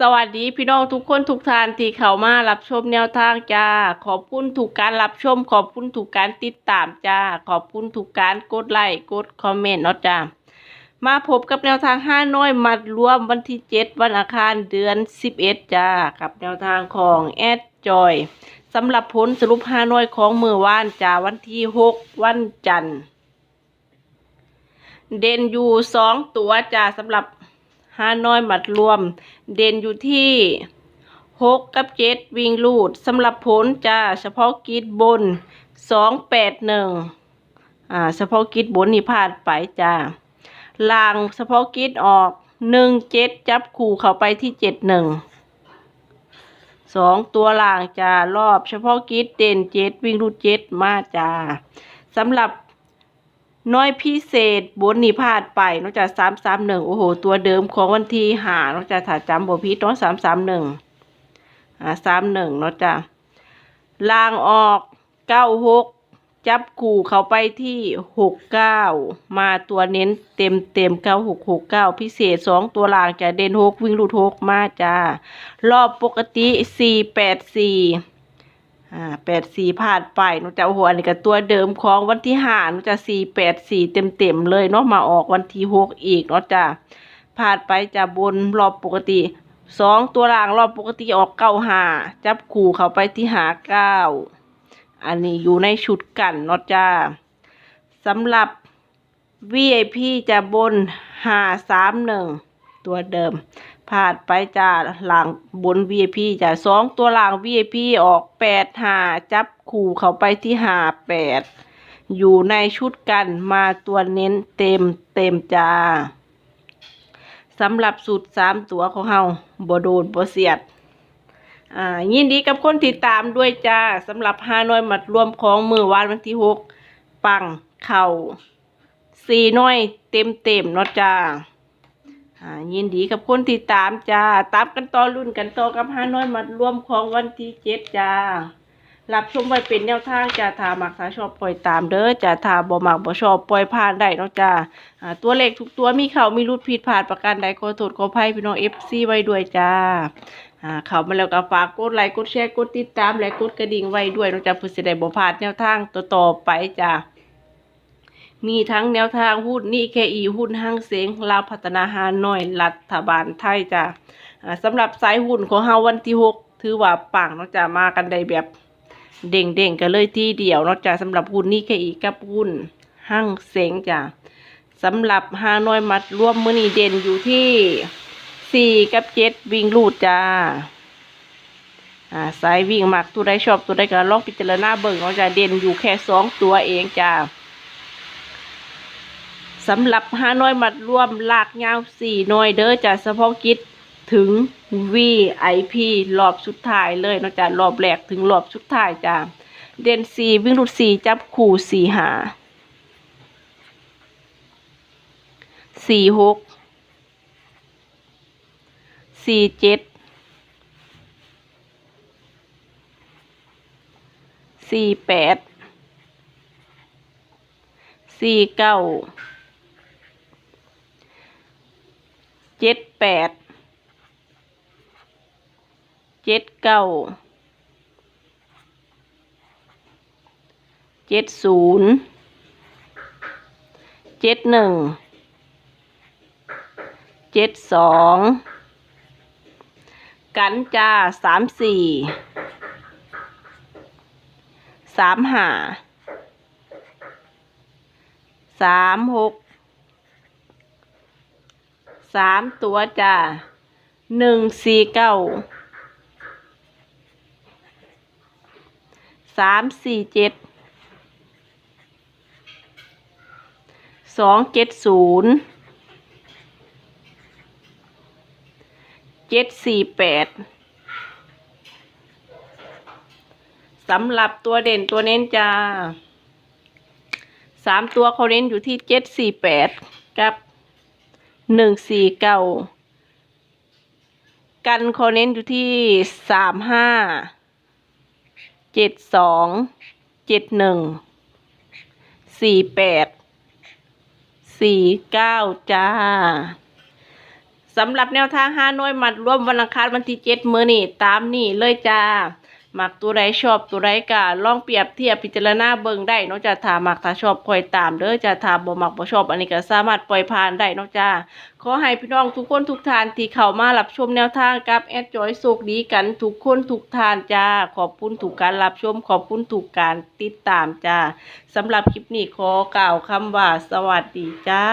สวัสดีพี่น้องทุกคนทุกท่านที่เข้ามารับชมแนวทางจ้า ขอบคุณทุกการรับชม ขอบคุณทุกการติดตามจ้า ขอบคุณทุกการกดไลค์กดคอมเมนต์เนาะจ้ามาพบกับแนวทางห้าน้อยมัดรวมวันที่7วันอังคารเดือน11จ้า กับแนวทางของแอดจอยสำหรับผลสรุปห้าน้อยของมือวานจ้าวันที่6วันจันทร์เด่นอยู่สองตัวจ้าสำหรับ ห้านอยหมัดรวม เด่นอยู่ที่หกกับเจ็ดวิ่งลูดสำหรับผลจ้าเฉพาะกิจบนสองแปดหนึ่งอ่าเฉพาะกิจบนนี่พลาดไปจ้าล่างเฉพาะกิจออกหนึ่งเจ็ดจับคู่เข้าไปที่เจ็ดหนึ่งสองตัวล่างจ้ารอบเฉพาะกิจเด่นเจ็ดวิ่งลูดเจ็ดมาจ้าสำหรับ น้อยพิเศษบนนี่พลาดไปนอกจากสามสามหนึ่งโอ้โห ตัวเดิมของวันที่หานอกจากถ้าจำบ่ผิดเนาะสามสามหนึ่งอ่าสามหนึ่งนาะจ้ะลางออกเก้าหกจับคู่เขาไปที่หกเก้ามาตัวเน้นเต็มเต็มเก้าหกหกเก้าพิเศษสองตัวลางจะเด่นหกวิ่งลูดหกมาจ้ารอบปกติสี่แปดสี่ อ่าแปดสี่พลาดไปหนูจะโอ้โหอันนี้ก็ตัวเดิมของวันที่ห้าหนูจะสี่แปดสี่เต็มเต็มเลยเนาะมาออกวันที่หกอีกเนาะจ้ะพลาดไปจะบนรอบปกติสองตัวล่างรอบปกติออกเก้าห้าจับคู่เข้าไปที่หาเก้าอันนี้อยู่ในชุดกันเนาะจ้าสำหรับ VIP จะบนหาสามหนึ่งตัวเดิม พลาดไปจ้าหลังบน VIP จ้ะสองตัวหลัง VIP ออกแปดหาจับคู่เขาไปที่หาแปดอยู่ในชุดกันมาตัวเน้นเต็มเต็มจ้าสำหรับสูตรสามตัวของเฮาบโดนบเสียด อ่า ยินดีกับคนติดตามด้วยจ้าสำหรับฮาน้อยมัดรวมของมือวานวันที่หกปังเข่าสี่น้อยเต็มเต็มเนาะจ้า อ่ายินดีกับคนที่ตามจ้าตามกันต่อรุ่นกันต่อกับฮาน้อยมัดรวมของวันที่เจ็ดจ้ารับชมไว้เป็นแนวทางจ้าถ้ามักถ้าชอบปล่อยตามเด้อจ้าถ้าบ่หมักบ่ชอบปล่อยผ่านได้เนาะจ้าตัวเลขทุกตัวมีเข้ามีรุดผิดพลาดประการใดขอโทษขอภัยพี่น้อง FC ไว้ด้วยจ้าเขามาแล้วก็ฝากกดไลค์กดแชร์กดติดตามและกดกระดิ่งไว้ด้วยเนาะจ้าเพื่อสิได้บ่พลาดแนวทางต่อๆไปจ้า มีทั้งแนวทางหุ้นนี่แคอีหุ้นห้างเสียงลาวพัฒนาฮานอยรัฐบาลไทยจ้ะสำหรับสายหุ้นของเฮาวันที่หกถือว่าปังเนาะจ้ะมากันได้แบบเด่งเด่งๆกันเลยที่เดียวเนาะจ้ะสำหรับหุ้นนี่แคอีกับหุ้นห้างเสียงจ้ะสำหรับฮานอยมัดร่วมมือนีเด่นอยู่ที่สี่กับเจ็ดวิ่งลูดจ้าสายวิ่งมักตัวใดชอบตัวใดก็ลองพิจารณาเบิ่งเนาจะเด่นอยู่แค่สองตัวเองจ้า สำหรับห้าน้อยมัดรวมลากยาวสี่น้อยเด้อจากเฉพาะกิจถึง VIP รอบสุดท้ายเลยนาะจ้ะรอบแรกถึงรอบสุดท้ายจ้ะเด่นสี่วิ่งรุดสี่จับคู่สี่หาสี่หกสี่เจ็ดสี่แปดสี่เก้า เจ็ดแปด เจ็ดเก้า เจ็ดศูนย์ เจ็ดหนึ่ง เจ็ดสอง กันจ้าสามสี่ สามห้า สามหก สามตัวจ้าหนึ่งสี่เก้าสามสี่เจ็ดสองเจ็ดศูนย์เจ็ดสี่แปดสำหรับตัวเด่นตัวเน้นจ้าสามตัวเขาเน้นอยู่ที่เจ็ดสี่แปดกับ หนึ่งสี่เก้ากันคอเน้นอยู่ที่สามห้าเจ็ดสองเจ็ดหนึ่งสี่แปดสี่เก้าจ้าสำหรับแนวทางห้าน้อยมัดร่วมวันอังคารวันที่เจ็ดมือนี่ตามนี่เลยจ้า มักตัวใดชอบตัวใดกะลองเปรียบเทียบพิจารณาเบิ่งได้เนอกจากถามมักถ้าชอบคอยตามเด้อจะถ้าบ่มักบ่ชอบ อันนี้ก็สามารถปล่อยผ่านได้เนอกจากขอให้พี่น้องทุกคนทุกทานที่เข้ามารับชมแนวทางกับแอดจอยโชคดีกันทุกคนทุกทานจ้าขอบคุณทุกการรับชม ขอบคุณทุกการติดตามจ้าสำหรับคลิปนี้ขอกล่าวคำว่าสวัสดีจ้า